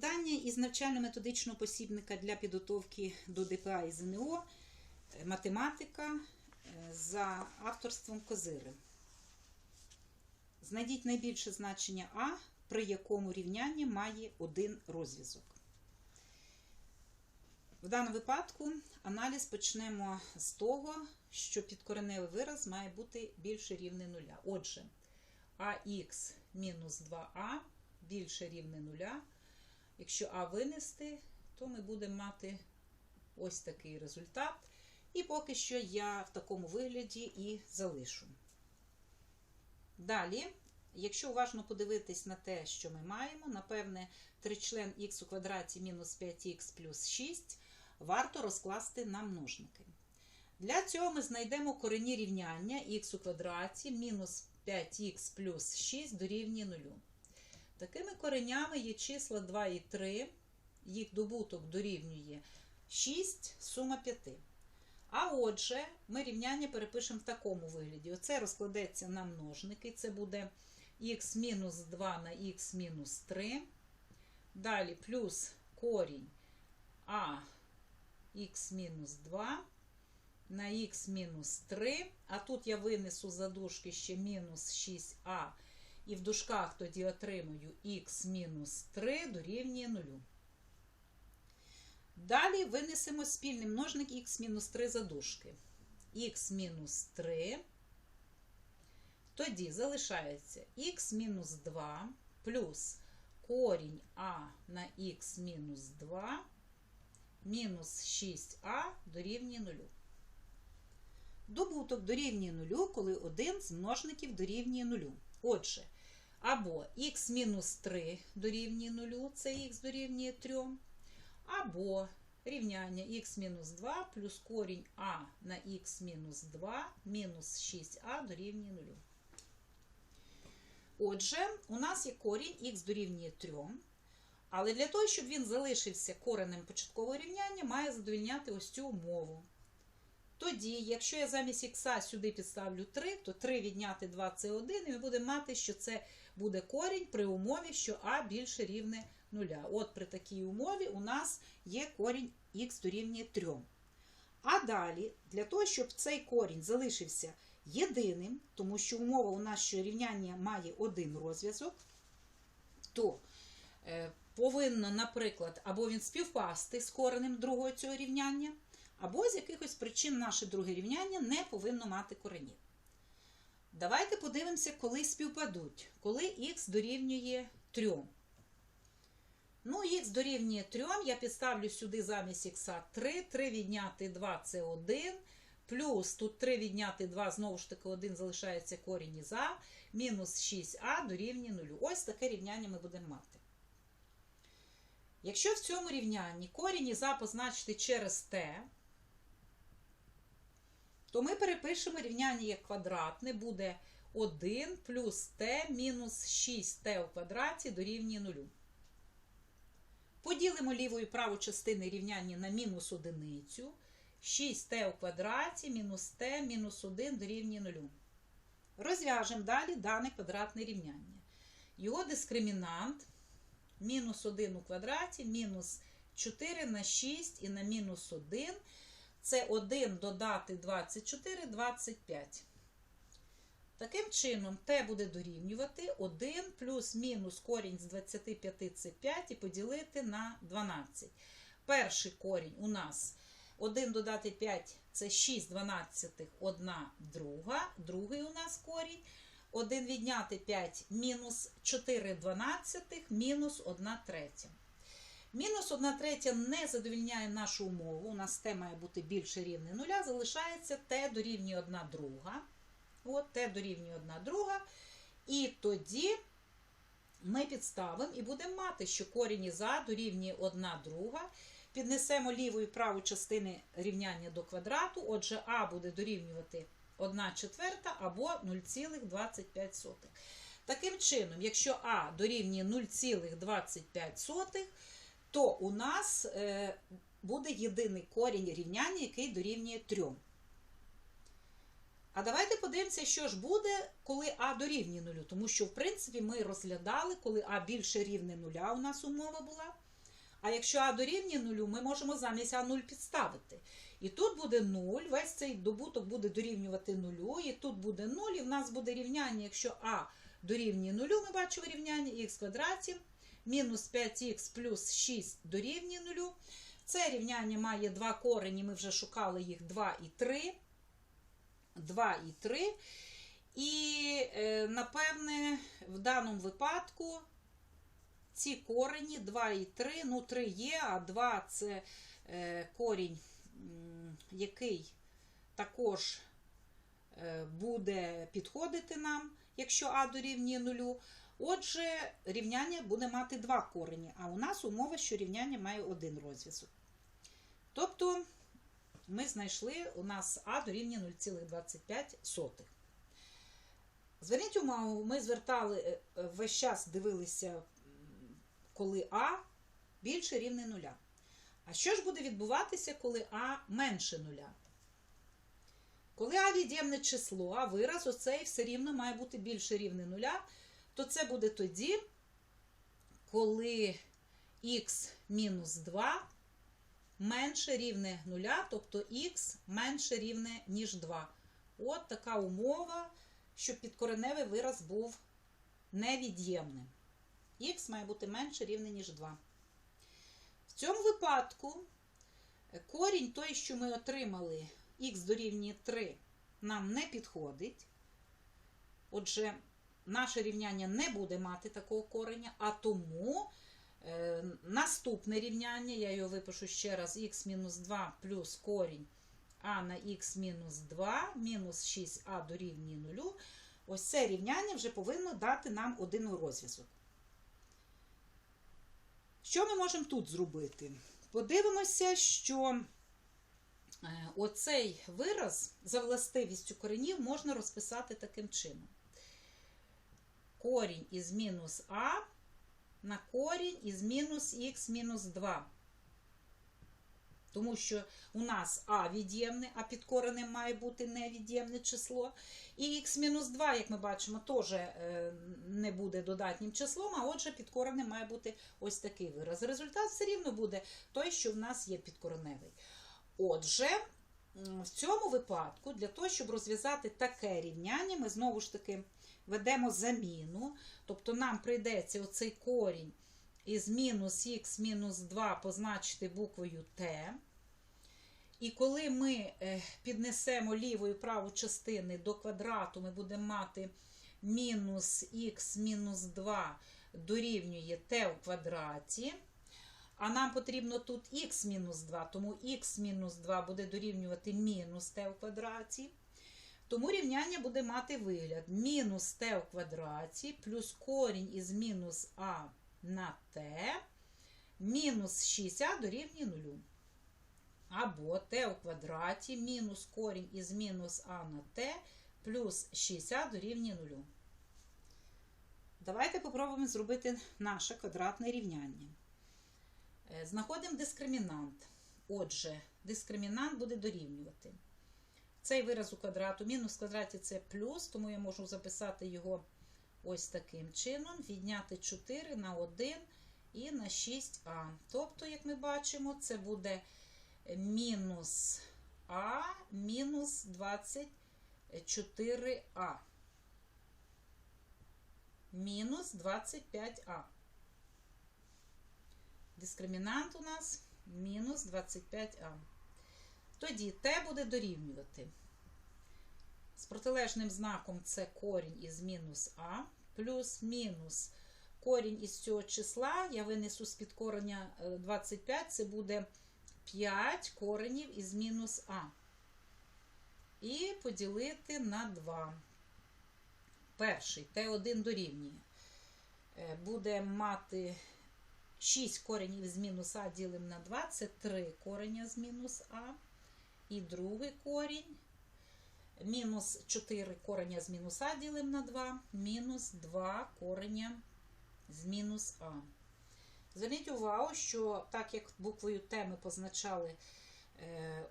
завдання із навчально-методичного посібника для підготовки до ДПА і ЗНО е, математика е, за авторством Козири. Знайдіть найбільше значення А, при якому рівняння має один розв'язок. В даному випадку аналіз почнемо з того, що підкореневий вираз має бути більше рівне нуля. Отже, ах мінус 2а більше рівне нуля. Якщо А винести, то ми будемо мати ось такий результат. І поки що я в такому вигляді і залишу. Далі, якщо уважно подивитись на те, що ми маємо, напевне, тричлен х у квадраті мінус 5х плюс 6 варто розкласти на множники. Для цього ми знайдемо корені рівняння х у квадраті мінус 5х плюс 6 дорівнює 0. Такими коренями є числа 2 і 3, їх добуток дорівнює 6, сума 5. А отже, ми рівняння перепишемо в такому вигляді. Оце розкладеться на множники, це буде х мінус 2 на х мінус 3. Далі плюс корінь а х мінус 2 на х мінус 3. А тут я винесу за дужки ще мінус 6а. І в дужках тоді отримую х мінус 3 дорівнює 0. Далі винесемо спільний множник х мінус 3 за дужки. х мінус 3. Тоді залишається х мінус 2 плюс корінь а на х мінус 2 мінус 6а дорівнює 0. Добуток дорівнює 0, коли один з множників дорівнює 0. Отже, або х мінус 3 дорівнює 0, це х дорівнює 3, або рівняння х мінус 2 плюс корінь а на х мінус 2 мінус 6а дорівнює 0. Отже, у нас є корінь х дорівнює 3, але для того, щоб він залишився коренем початкового рівняння, має задовільняти ось цю умову. Тоді, якщо я замість х сюди підставлю 3, то 3 відняти 2 це 1, і ми будемо мати, що це буде корінь при умові, що а більше рівне 0. От при такій умові у нас є корінь х дорівнює 3. А далі, для того, щоб цей корінь залишився єдиним, тому що умова у нас, що рівняння має один розв'язок, то е, повинно, наприклад, або він співпасти з коренем другого цього рівняння, або з якихось причин наше друге рівняння не повинно мати коренів. Давайте подивимося, коли співпадуть, коли х дорівнює 3. Ну, х дорівнює 3, я підставлю сюди замість х 3, 3 відняти 2 це 1, плюс тут 3 відняти 2, знову ж таки 1 залишається корінь із а, мінус 6а дорівнює 0. Ось таке рівняння ми будемо мати. Якщо в цьому рівнянні корінь із а позначити через t, то ми перепишемо рівняння як квадратне, буде 1 плюс t мінус 6t у квадраті дорівнює 0. Поділимо ліву і праву частини рівняння на мінус одиницю. 6t у квадраті мінус t мінус 1 дорівнює 0. Розв'яжемо далі дане квадратне рівняння. Його дискримінант мінус 1 у квадраті, мінус 4 на 6 і на мінус 1. Це 1 додати 24, 25. Таким чином, t буде дорівнювати 1 плюс мінус корінь з 25 це 5 і поділити на 12. Перший корінь у нас 1 додати 5 це 6 дванадцятих, 1 друга. Другий у нас корінь. 1 відняти 5 мінус 4 дванадцятих, мінус 1 третя. Мінус 1 третя не задовільняє нашу умову. У нас t має бути більше рівне 0, залишається t дорівнює 1 друга. От, t дорівнює 1 друга. І тоді ми підставимо і будемо мати, що корінь із а дорівнює 1 друга. Піднесемо ліву і праву частини рівняння до квадрату. Отже, а буде дорівнювати 1 четверта або 0,25. Таким чином, якщо а дорівнює 0,25, то у нас е, буде єдиний корінь рівняння, який дорівнює 3. А давайте подивимося, що ж буде, коли А дорівнює 0. Тому що, в принципі, ми розглядали, коли А більше рівне 0 у нас умова була. А якщо А дорівнює нулю, ми можемо замість А0 підставити. І тут буде 0, весь цей добуток буде дорівнювати нулю, і тут буде 0, і в нас буде рівняння, якщо А дорівнює нулю, ми бачимо рівняння х квадраті, мінус 5х плюс 6 дорівнює нулю. Це рівняння має два корені, ми вже шукали їх 2 і 3. 2 і 3. І, е, напевне, в даному випадку ці корені 2 і 3, ну 3 є, а 2 це е, корінь, який також е, буде підходити нам, якщо А дорівнює нулю. Отже, рівняння буде мати два корені, а у нас умова, що рівняння має один розв'язок. Тобто ми знайшли у нас А дорівнює 0,25. Зверніть увагу, ми звертали е, е, весь час дивилися, коли А більше рівне нуля. А що ж буде відбуватися, коли А менше нуля? Коли А від'ємне число, а вираз оцей все рівно має бути більше рівне нуля, то це буде тоді, коли х мінус 2 менше рівне нуля, тобто х менше рівне, ніж 2. От така умова, щоб підкореневий вираз був невід'ємним. Х має бути менше рівне, ніж 2. В цьому випадку корінь той, що ми отримали, х дорівнює 3, нам не підходить. Отже, наше рівняння не буде мати такого кореня, а тому е, наступне рівняння, я його випишу ще раз, х-2 плюс корінь а на х-2 мінус 6а дорівнює 0. Ось це рівняння вже повинно дати нам один розв'язок. Що ми можемо тут зробити? Подивимося, що е, оцей вираз за властивістю коренів можна розписати таким чином. Корінь із мінус а на корінь із мінус х мінус 2. Тому що у нас а від'ємне, а під коренем має бути невід'ємне число. І х-2, як ми бачимо, теж е, не буде додатнім числом, а отже, під коренем має бути ось такий вираз. Результат все рівно буде той, що в нас є підкореневий. Отже, в цьому випадку, для того, щоб розв'язати таке рівняння, ми знову ж таки ведемо заміну. Тобто нам прийдеться оцей корінь із мінус х мінус 2 позначити буквою Т. І коли ми е, піднесемо ліву і праву частини до квадрату, ми будемо мати мінус х мінус 2 дорівнює t у квадраті. А нам потрібно тут х мінус 2, тому х мінус 2 буде дорівнювати мінус t у квадраті. Тому рівняння буде мати вигляд мінус t у квадраті плюс корінь із мінус а на t мінус 6а дорівнює 0. Або t у квадраті мінус корінь із мінус а на t плюс 6а дорівнює 0. Давайте попробуємо зробити наше квадратне рівняння. Е, Знаходимо дискримінант. Отже, дискримінант буде дорівнювати. Цей вираз у квадрату, мінус в квадраті це плюс, тому я можу записати його ось таким чином. Відняти 4 на 1 і на 6а. Тобто, як ми бачимо, це буде мінус а мінус 24а. Мінус 25а. Дискримінант у нас мінус 25а. Тоді t буде дорівнювати. З протилежним знаком це корінь із мінус а, плюс мінус корінь із цього числа. Я винесу з під кореня 25, це буде 5 коренів із мінус а. І поділити на 2. Перший Т1 дорівнює. Е, Буде мати 6 коренів з мінус а ділимо на 2, це 3 кореня з мінус а. І другий корінь. Мінус 4 кореня з мінус а ділимо на 2, мінус 2 кореня з мінус а. Зверніть увагу, що так як буквою Т ми позначали е,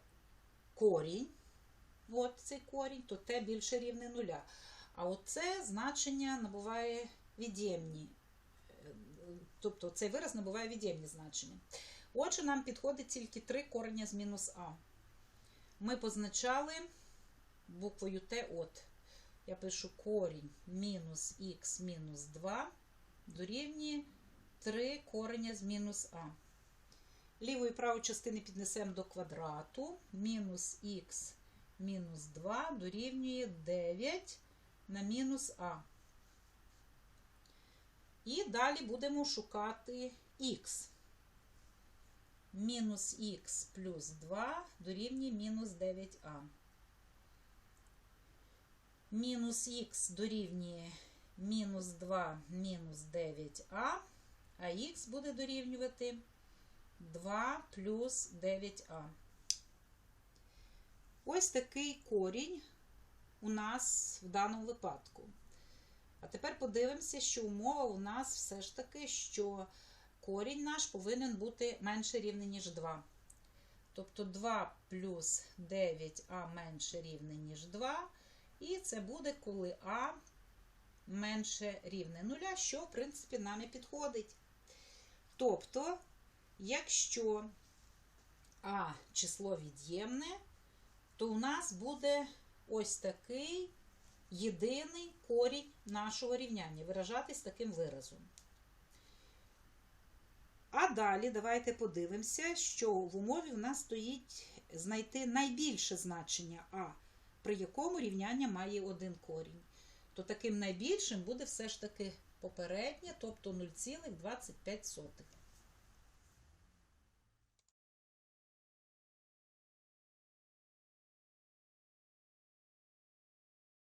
корінь, от цей корінь, то Т більше рівне нуля. А оце значення набуває від'ємні. Тобто цей вираз набуває від'ємні значення. Отже, нам підходить тільки 3 корення з мінус А. Ми позначали буквою Т от. Я пишу корінь мінус х мінус 2 дорівнює 3 кореня з мінус А. Ліву і праву частини піднесемо до квадрату. Мінус х мінус 2 дорівнює 9 на мінус А. І далі будемо шукати х. Мінус х плюс 2 дорівнює мінус 9а. Мінус х дорівнює мінус 2 мінус 9а, а х буде дорівнювати 2 плюс 9а. Ось такий корінь у нас в даному випадку. А тепер подивимося, що умова у нас все ж таки, що корінь наш повинен бути менше рівне, ніж 2. Тобто 2 плюс 9а менше рівне, ніж 2. І це буде, коли а менше рівне 0, що, в принципі, нам і підходить. Тобто, якщо а число від'ємне, то у нас буде ось такий єдиний корінь нашого рівняння, виражатись таким виразом. А далі давайте подивимося, що в умові в нас стоїть знайти найбільше значення А, при якому рівняння має один корінь. То таким найбільшим буде все ж таки попереднє, тобто 0,25.